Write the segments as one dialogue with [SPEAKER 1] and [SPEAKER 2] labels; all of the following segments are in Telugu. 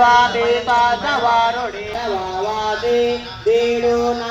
[SPEAKER 1] స్వామి పాదవారుడి దేడు
[SPEAKER 2] నా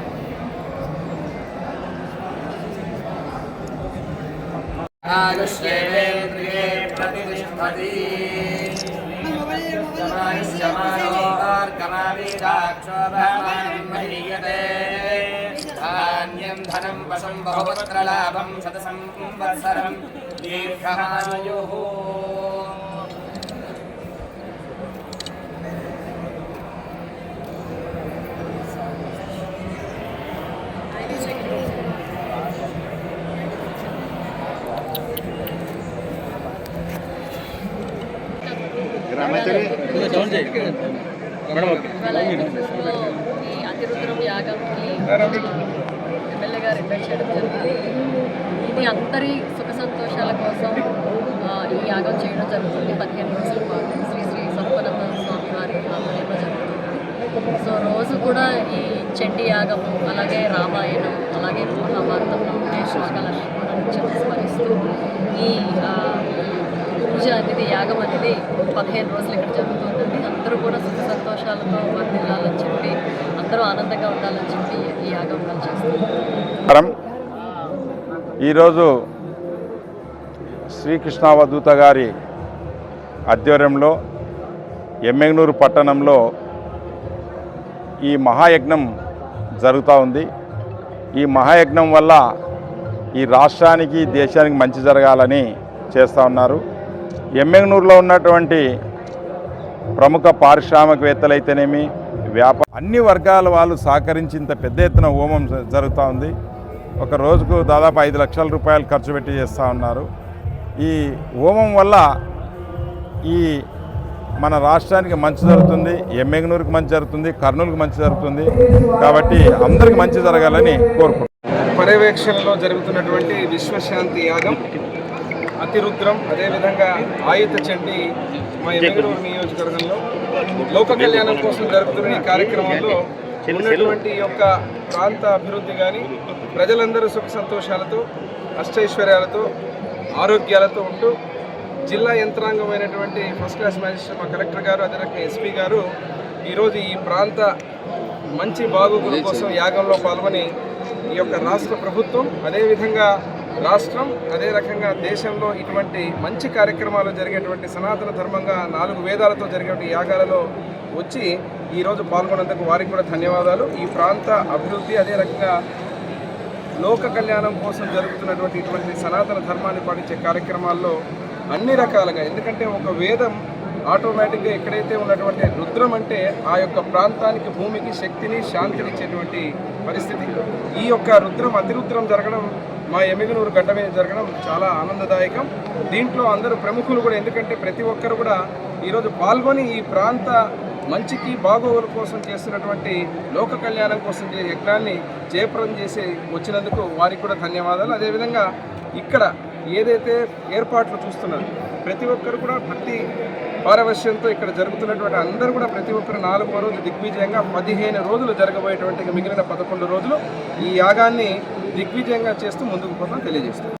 [SPEAKER 3] आदुष्येवेन्द्रिये प्रतिष्ठति क्षोभमानम्भीयते धान्यं धनं वशं बहुपुत्रलाभं शतसंवत्सरं दीर्घमायुः
[SPEAKER 4] అతిరుద్రం యాగంకి ఎమ్మెల్యే గారు ఇన్వైట్ చేయడం జరిగింది. ఇది అందరి సుఖ సంతోషాల కోసం ఈ యాగం చేయడం జరుగుతుంది. పదిహేను రోజుల పాటు శ్రీ శ్రీ సర్వనంద స్వామి వారి ఆధ్వర్యంలో జరుగుతుంది. సో రోజు కూడా ఈ చండీ యాగము అలాగే రామాయణం అలాగే మహాభారతంలో ఉండే శ్లోకాలన్నీ కూడా నిత్యం స్మరిస్తూ ఈ పూజ అనేది యాగం అనేది పదిహేను రోజులు ఇక్కడ జరుగుతుందండి అందరూ కూడా సుఖ సంతోషాలతో వర్దిల్లాలని చెప్పి అందరూ ఆనందంగా ఉండాలని చెప్పి ఈ యాగం వాళ్ళు చేస్తారు
[SPEAKER 5] ఈరోజు శ్రీకృష్ణావధూత గారి ఆధ్వర్యంలో ఎమ్మెగ్నూరు పట్టణంలో ఈ మహాయజ్ఞం జరుగుతూ ఉంది. ఈ మహాయజ్ఞం వల్ల ఈ రాష్ట్రానికి దేశానికి మంచి జరగాలని చేస్తూ ఉన్నారు. ఎమ్మెగనూరులో ఉన్నటువంటి ప్రముఖ పారిశ్రామికవేత్తలైతేనేమి వ్యాపార అన్ని వర్గాల వాళ్ళు సహకరించి ఇంత పెద్ద ఎత్తున హోమం జ- జరుగుతూ ఉంది. ఒక రోజుకు దాదాపు ఐదు లక్షల రూపాయలు ఖర్చు పెట్టి చేస్తూ ఉన్నారు. ఈ హోమం వల్ల ఈ మన రాష్ట్రానికి మంచి జరుగుతుంది ఎమ్మెగనూరుకి మంచి జరుగుతుంది కర్నూలుకి మంచి జరుగుతుంది. కాబట్టి అందరికి మంచి జరగాలని కోరుకుంటున్నాను
[SPEAKER 6] పర్యవేక్షణలో జరుగుతున్నటువంటి విశ్వశాంతి యాగం అతిరుద్రం అదేవిధంగా ఆయుధ చండి మా ఎమ్మెగనూరు నియోజకవర్గంలో లోక కళ్యాణం కోసం జరుగుతున్న ఈ కార్యక్రమంలో ఉన్నటువంటి యొక్క ప్రాంత అభివృద్ధి కానీ ప్రజలందరూ సుఖ సంతోషాలతో అష్టైశ్వర్యాలతో ఆరోగ్యాలతో ఉంటూ జిల్లా యంత్రాంగమైనటువంటి ఫస్ట్ క్లాస్ మ్యాజిస్ట్రేట్ మా కలెక్టర్ గారు అదే రకంగా ఎస్పీ గారు ఈరోజు ఈ ప్రాంత మంచి బాగోగుల కోసం యాగంలో పాల్గొని ఈ యొక్క రాష్ట్ర ప్రభుత్వం అదేవిధంగా రాష్ట్రం అదే రకంగా దేశంలో ఇటువంటి మంచి కార్యక్రమాలు జరిగేటువంటి సనాతన ధర్మంగా నాలుగు వేదాలతో జరిగేటువంటి యాగాలలో వచ్చి ఈరోజు పాల్గొన్నందుకు వారికి కూడా ధన్యవాదాలు. ఈ ప్రాంత అభివృద్ధి అదే రకంగా లోక కళ్యాణం కోసం జరుగుతున్నటువంటి ఇటువంటి సనాతన ధర్మాన్ని పాటించే కార్యక్రమాల్లో అన్ని రకాలుగా ఎందుకంటే ఒక వేదం ఆటోమేటిక్గా ఎక్కడైతే ఉన్నటువంటి రుద్రం అంటే ఆ యొక్క ప్రాంతానికి భూమికి శక్తిని శాంతినిచ్చేటువంటి పరిస్థితి. ఈ యొక్క రుద్రం అతిరుద్రం జరగడం మా ఎమ్మిగనూరు గడ్డ మీద జరగడం చాలా ఆనందదాయకం. దీంట్లో అందరూ ప్రముఖులు కూడా ఎందుకంటే ప్రతి ఒక్కరు కూడా ఈరోజు పాల్గొని ఈ ప్రాంత మంచికి బాగోగుల కోసం చేస్తున్నటువంటి లోక కళ్యాణం కోసం చేసే యజ్ఞాన్ని జయప్రదం చేసి వచ్చినందుకు వారికి కూడా ధన్యవాదాలు. అదేవిధంగా ఇక్కడ ఏదైతే ఏర్పాట్లు చూస్తున్నారు ప్రతి ఒక్కరు కూడా భక్తి పారవశ్యంతో ఇక్కడ జరుగుతున్నటువంటి అందరూ కూడా ప్రతి ఒక్కరు నాలుగో రోజు దిగ్విజయంగా పదిహేను రోజులు జరగబోయేటువంటి మిగిలిన పదకొండు రోజులు ఈ యాగాన్ని దిగ్విజయంగా చేస్తూ ముందుకు పోతాం తెలియజేస్తాం